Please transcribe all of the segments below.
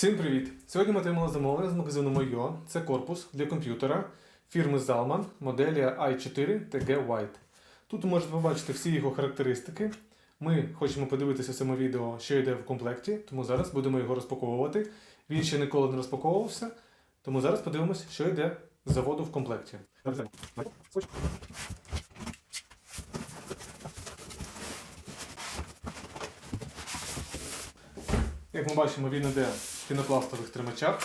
Всім привіт! Сьогодні ми отримали замовлення з магазину Moyo. Це корпус для комп'ютера фірми Zalman моделі i4 TG White. Тут можете побачити всі його характеристики. Ми хочемо подивитися цьому відео, що йде в комплекті, тому зараз будемо його розпаковувати. Він ще ніколи не розпаковувався, тому зараз подивимося, що йде з заводу в комплекті. Як ми бачимо, він йде в пінопластових тримачах.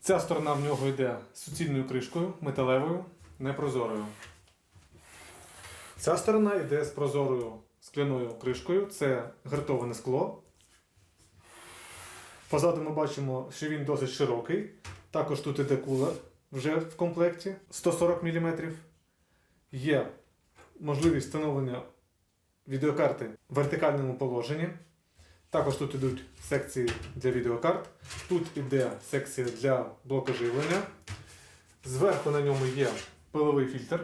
Ця сторона в нього йде суцільною кришкою, металевою, непрозорою. Ця сторона йде з прозорою скляною кришкою, це гартоване скло. Позаду ми бачимо, що він досить широкий. Також тут іде кулер вже в комплекті 140 мм. Є можливість встановлення відеокарти в вертикальному положенні. Також тут йдуть секції для відеокарт. Тут іде секція для блоку живлення. Зверху на ньому є пиловий фільтр.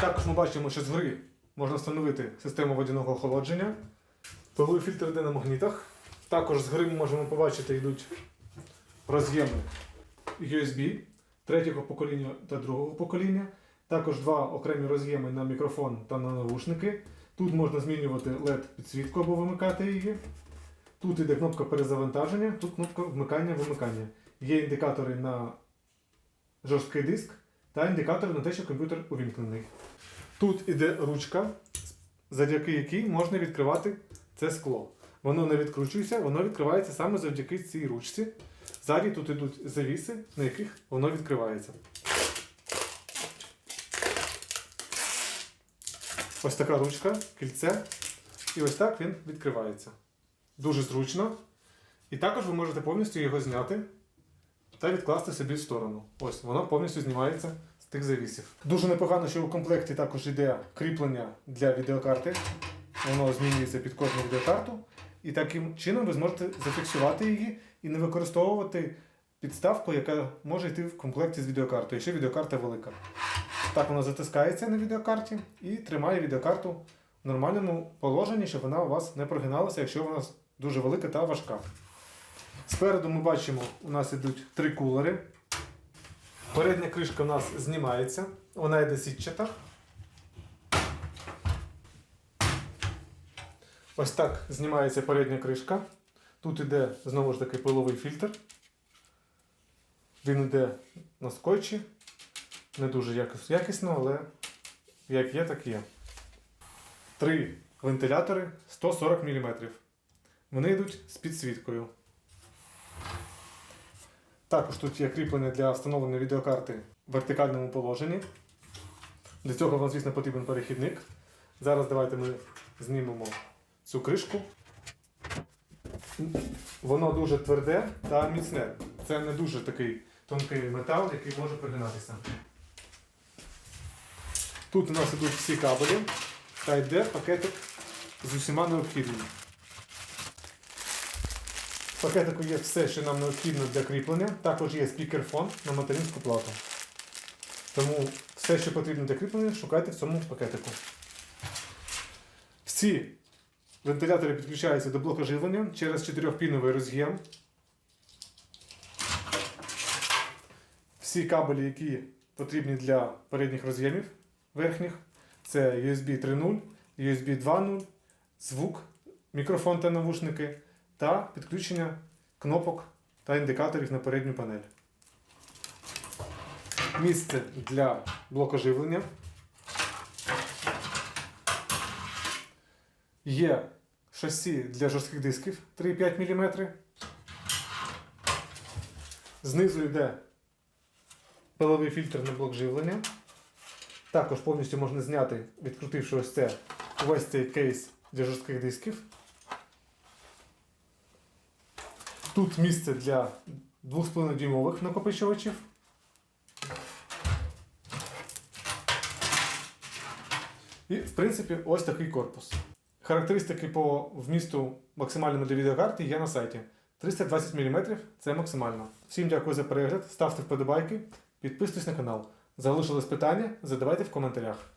Також ми бачимо, що згори можна встановити систему водяного охолодження. Пиловий фільтр йде на магнітах. Також згори ми можемо побачити йдуть роз'єми USB третього покоління та другого покоління. Також два окремі роз'єми на мікрофон та на навушники. Тут можна змінювати LED-підсвітку або вимикати її. Тут іде кнопка перезавантаження, тут кнопка вмикання-вимикання. Є індикатори на жорсткий диск та індикатори на те, що комп'ютер увімкнений. Тут іде ручка, завдяки якій можна відкривати це скло. Воно не відкручується, воно відкривається саме завдяки цій ручці. Ззаді тут йдуть завіси, на яких воно відкривається. Ось така ручка, кільце. І ось так він відкривається. Дуже зручно. І також ви можете повністю його зняти та відкласти собі в сторону. Ось, воно повністю знімається з тих завісів. Дуже непогано, що у комплекті також йде кріплення для відеокарти. Воно змінюється під кожну відеокарту. І таким чином ви зможете зафіксувати її і не використовувати підставку, яка може йти в комплекті з відеокартою, якщо відеокарта велика. Так воно затискається на відеокарті і тримає відеокарту в нормальному положенні, щоб вона у вас не прогиналася, якщо вона дуже велика та важка. Спереду ми бачимо, у нас йдуть три кулери. Передня кришка у нас знімається, вона йде сітчата. Ось так знімається передня кришка. Тут іде знову ж таки пиловий фільтр. Він йде на скотчі. Не дуже якісно, але як є, так є. Три вентилятори 140 мм. Вони йдуть з підсвіткою. Також тут є кріплення для встановлення відеокарти в вертикальному положенні. Для цього вам, звісно, потрібен перехідник. Зараз давайте ми знімемо цю кришку. Воно дуже тверде та міцне. Це не дуже такий тонкий метал, який може пригинатися. Тут у нас ідуть всі кабелі та йде пакетик з усіма необхідними. В пакетику є все, що нам необхідно для кріплення. Також є спікерфон на материнську плату. Тому все, що потрібно для кріплення, шукайте в цьому пакетику. Всі вентилятори підключаються до блоку живлення через 4-піновий роз'єм. Всі кабелі, які потрібні для передніх роз'ємів верхніх, це USB 3.0, USB 2.0, звук, мікрофон та навушники та підключення кнопок та індикаторів на передню панель. Місце для блоку живлення. Є шасі для жорстких дисків 3,5 мм. Знизу йде пиловий фільтр на блок живлення. Також повністю можна зняти, відкрутивши ось це увесь цей кейс для жорстких дисків. Тут місце для 2,5 дюймових накопичувачів. І, в принципі, ось такий корпус. Характеристики по вмісту максимальному для відеокарти є на сайті. 320 мм це максимально. Всім дякую за перегляд, ставте вподобайки, підписуйтесь на канал. Залишились питання, задавайте в коментарях.